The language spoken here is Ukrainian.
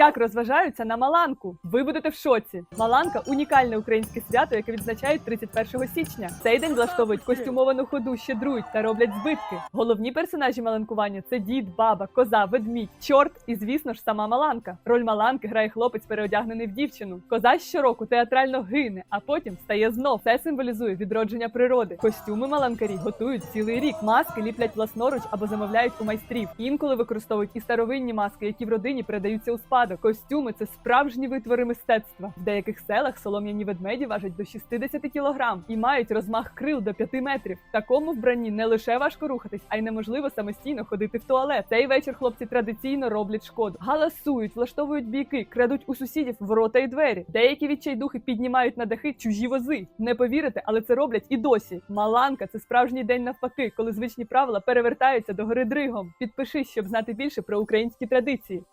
Як розважаються на Маланку? Ви будете в шоці. Маланка унікальне українське свято, яке відзначають 31 січня. Цей день влаштовують костюмовану ходу, щедрують та роблять збитки. Головні персонажі маланкування це дід, баба, коза, ведмідь, чорт і, звісно ж, сама Маланка. Роль Маланки грає хлопець, переодягнений в дівчину. Коза щороку театрально гине, а потім стає знов. Це символізує відродження природи. Костюми маланкарі готують цілий рік. Маски ліплять власноруч або замовляють у майстрів. Інколи використовують і старовинні маски, які в родині передаються у спадок. Костюми це справжні витвори мистецтва. В деяких селах солом'яні ведмеді важать до 60 кілограм і мають розмах крил до 5 метрів. Такому вбранні не лише важко рухатись, а й неможливо самостійно ходити в туалет. Цей вечір хлопці традиційно роблять шкоду, галасують, влаштовують бійки, крадуть у сусідів ворота і двері. Деякі відчайдухи піднімають на дахи чужі вози. Не повірите, але це роблять і досі. Маланка це справжній день навпаки, коли звичні правила перевертаються до гори дригом. Підпишись, щоб знати більше про українські традиції.